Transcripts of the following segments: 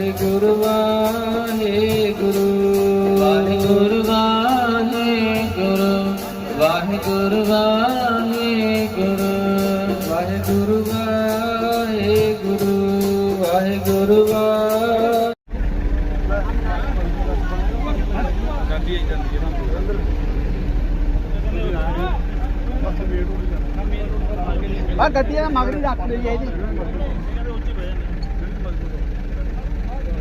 ਵਾਹਿਗੁਰੂ ਵਾਹਿਗੁਰੂ। ਵਾਹਿਗੁਰੂ ਵਾਹਿਗੁਰੂ। ਵਾਹਿਗੁਰੂ ਵਾਹਿਗੁਰੂ। ਵਾਹਿਗੁਰੂ ਵਾਹਿਗੁਰੂ। ਵਾਹਿਗੁਰੂ ਆ ਗੱਡੀ ਦਾ ਮਗਰੀ ਰੱਖ ਲਈ ਹੈ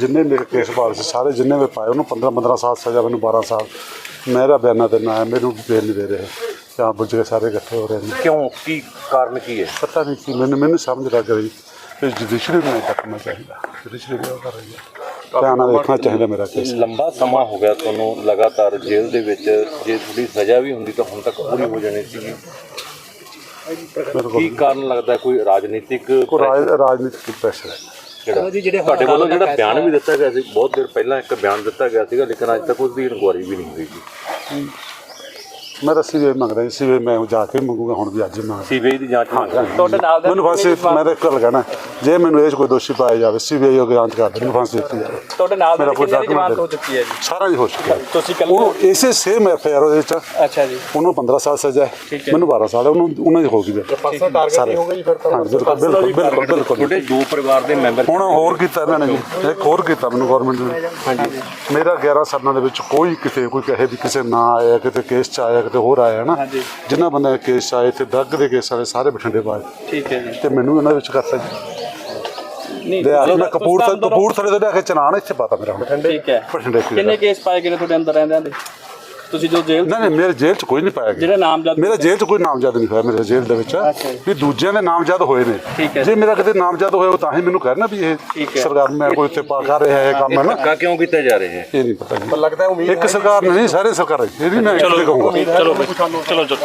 ਜਿੰਨੇ ਮੇਰੇ ਕੇਸ ਬਾਲ ਸੀ ਸਾਰੇ ਜਿੰਨੇ ਵੀ ਪਾਏ ਉਹਨੂੰ 15 15 ਸਾਲ ਸਜ਼ਾ ਮੈਨੂੰ 12 ਸਾਲ। ਮੇਰਾ ਬਿਆਨਾ ਤੇ ਨਾ ਹੈ ਮੈਨੂੰ ਬੇਲ ਨਹੀਂ ਦੇ ਰਹੇ। ਜਾਂ ਬੁੱਝ ਸਾਰੇ ਇਕੱਠੇ ਹੋ ਰਹੇ ਨੇ। ਕਿਉਂ? ਕੀ ਕਾਰਨ ਕੀ ਹੈ? ਪਤਾ ਨਹੀਂ ਕਿ ਮੈਨੂੰ ਮੈਨੂੰ ਸਮਝ ਲੱਗ ਰਹੀ ਕਿ ਜੁਡੀਸ਼ਰੀ ਨੂੰ ਤੱਕ ਮੈਂ ਚਾਹੀਦਾ। ਜੁਡੀਸ਼ਰੀ ਉਹ ਕਰ ਰਹੀ ਹੈ। ਧਿਆਨ ਨਾਲ ਦੇਖਣਾ ਚਾਹੀਦਾ ਮੇਰਾ ਕੇਸ ਲੰਬਾ ਸਮਾਂ ਹੋ ਗਿਆ ਤੁਹਾਨੂੰ ਲਗਾਤਾਰ ਜੇਲ੍ਹ ਦੇ ਵਿੱਚ। ਜੇ ਥੋੜੀ ਸਜ਼ਾ ਵੀ ਹੁੰਦੀ ਤਾਂ ਹੁਣ ਤੱਕ ਪੂਰੀ ਹੋ ਜਾਣੀ ਸੀ। ਮੇਰੇ ਕੀ ਕਾਰਨ ਲੱਗਦਾ ਕੋਈ ਰਾਜਨੀਤਿਕ ਕੋਈ ਰਾਜ ਰਾਜਨੀਤਿਕ ਪ੍ਰੈਸ਼ਰ ਹੈ। ਜਿਹੜਾ ਤੁਹਾਡੇ ਵੱਲੋਂ ਜਿਹੜਾ ਬਿਆਨ ਵੀ ਦਿੱਤਾ ਗਿਆ ਸੀ ਬਹੁਤ ਦੇਰ ਪਹਿਲਾਂ ਇੱਕ ਬਿਆਨ ਦਿੱਤਾ ਗਿਆ ਸੀਗਾ ਲੇਕਿਨ ਅੱਜ ਤੱਕ ਉਸ ਦੀ ਇਨਕੁਆਰੀ ਵੀ ਨਹੀਂ ਹੋਈ ਜੀ। ਮੈਂ ਤਾਂ ਸੀਵੇ ਮੰਗਦਾ ਸੀ ਸੀਵੇ ਮੈਂ ਜਾ ਕੇ ਮੰਗੂਗਾ ਹੁਣ ਵੀ ਅੱਜ ਹੀ ਮੰਗ ਸੀਬੀਆਈ ਦੀ ਜਾਂਚ ਮੰਗ ਰਹੇ ਤੁਹਾਡੇ ਨਾਲ ਮੈਨੂੰ ਫਾਂਸੀ ਮੈਂ ਤਾਂ ਇੱਕ ਗੱਲ ਕਹਿਣਾ ਜੇ ਮੈਨੂੰ ਇਹ 'ਚ ਕੋਈ ਦੋਸ਼ੀ ਪਾਇਆ ਜਾਵੇ ਸੀਬੀਆਈ ਉਹ ਜਾਂਚ ਕਰ ਦੇ ਮੈਨੂੰ ਫਾਂਸੀ ਦਿੱਤੀ ਜਾਵੇ। ਤੁਹਾਡੇ ਨਾਲ ਮੇਰਾ ਕੋਈ ਕਿੰਨੇ ਦੀ ਜ਼ਮਾਨਤ ਹੋ ਚੁੱਕੀ ਹੈ ਜੀ? ਸਾਰਾ ਹੀ ਹੋ ਚੁੱਕਿਆ। ਤੁਸੀਂ ਕੱਲ ਉਹ ਇਸੇ ਸੇਮ ਐਫ ਆਈ ਆਰ ਉਹਦੇ ਚ ਅੱਛਾ ਜੀ। ਉਹਨੂੰ 15 ਸਾਲ ਸਜ਼ਾ ਹੈ। ਮੈਨੂੰ 12 ਸਾਲ ਹੈ ਉਹਨੂੰ ਉਹਨਾਂ ਦੀ ਹੋ ਗਈ ਹੈ ਪਰਸਨਲ ਟਾਰਗੇਟ ਨਹੀਂ ਹੋਗਾ ਜੀ ਫਿਰ ਤਾਂ। ਬਿਲਕੁਲ ਬਿਲਕੁਲ ਬਿਲਕੁਲ ਤੁਹਾਡੇ ਦੋ ਪਰਿਵਾਰ ਦੇ ਮੈਂਬਰ ਹੁਣ ਹੋਰ ਕੀਤਾ ਇਹਨਾਂ ਨੇ ਜੀ। ਇੱਕ ਹੋਰ ਕੀਤਾ ਮੈਨੂੰ ਗਵਰਨਮੈਂਟ ਨੇ। ਹਾਂਜੀ। ਮੇਰਾ 11 ਸਾਲਾਂ ਦੇ ਵਿੱਚ ਕੋਈ ਕਿਤੇ ਕੋਈ ਕਹੇ ਵੀ ਕਿਸੇ ਨਾ ਆਇਆ ਕਿਤੇ ਕੇਸ ਚ ਆਇਆ ਕਿਤੇ ਹੋਰ ਆਇਆ ਨਾ ਹਾਂਜੀ। ਜਿਨ੍ਹਾਂ ਬੰਦੇ ਕੇਸ ਆਏ ਤੇ ਡਰੱਗ ਦੇ ਕੇਸ ਵਾਲੇ ਸਾਰੇ ਬਠਿੰਡੇ ਪਾਏ ਠੀਕ ਹੈ ਜੀ। ਤੇ ਮੈਨੂੰ ਇਹਨਾਂ ਵਿੱਚ ਕਰਤਾ ਜੀ। ਨਹੀਂ ਦੇ ਆ ਤੁਸੀਂ ਮੈਂ ਤਾਂ ਕਪੂਰਥਲੇ ਕਪੂਰਥਲੇ ਤੋਂ ਲੈ ਕੇ ਚਨਾਨ ਇੱਥੇ ਪਾਤਾ ਮੇਰਾ ਹੁਣ। ਠੀਕ ਹੈ। ਬਠਿੰਡੇ ਕਿੰਨੇ ਕੇਸ ਪਾਏ ਗਏ ਨੇ ਤੁਹਾਡੇ ਅੰਦਰ ਰਹਿੰਦਿਆਂ ਦੇ? ਤੁਸੀਂ ਜੋ ਜੇਲ੍ਹ ਨਹੀਂ ਨਹੀਂ ਮੇਰੇ ਜੇਲ੍ਹ 'ਚ ਕੋਈ ਨਹੀਂ ਪਾਇਆ ਗਿਆ। ਜਿਹੜੇ ਨਾਮਜ਼ਦ ਮੇਰਾ ਜੇਲ੍ਹ 'ਚ ਕੋਈ ਨਾਮਜ਼ਦ ਨਹੀਂ ਹੋਇਆ ਮੇਰੇ ਜੇਲ੍ਹ ਦੇ ਵਿੱਚ। ਅੱਛਾ ਜੀ। ਵੀ ਦੂਜਿਆਂ ਦੇ ਨਾਮਜ਼ਦ ਹੋਏ ਨੇ। ਠੀਕ ਹੈ। ਜੇ ਮੇਰਾ ਕਿਤੇ ਨਾਮਜ਼ਦ ਹੋਇਆ ਉਹ ਤਾਂ ਹੀ ਮੈਨੂੰ ਕਹਿਣਾ ਵੀ ਇਹ ਠੀਕ ਹੈ। ਸਰਕਾਰ ਮੈਂ ਕੋਈ ਉੱਤੇ ਪਾ ਕਰ ਰਿਹਾ ਹੈ ਕੰਮ ਹੈ ਨਾ। ਧੱਕਾ ਕਿਉਂ ਕੀਤਾ ਜਾ ਰਿਹਾ ਹੈ? ਇਹ ਨਹੀਂ ਪਤਾ ਜੀ। ਲੱਗਦਾ ਉਮੀਦ ਇੱਕ ਸਰਕਾਰ ਨੇ ਨਹੀਂ ਸਾਰੇ ਸਰਕਾਰ ਇਹ ਨਹੀਂ ਮੈਂ ਚਲੋ ਕਹੂੰਗਾ। ਚਲੋ ਬਈ, ਚਲੋ ਚਲੋ।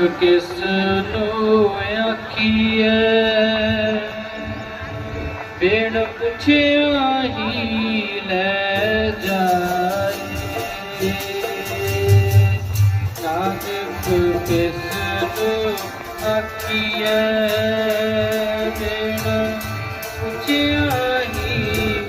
ਕਿਸ ਨੂੰ ਆਖੀਏ ਬਿਨ ਪੁੱਛਿਆ ਹੀ ਲੈ ਜਾਏ ਨਾਨਕ ਕਿਸ ਨੂੰ ਆਖੀਏ ਬਿਨ ਪੁੱਛਿਆ ਹੀ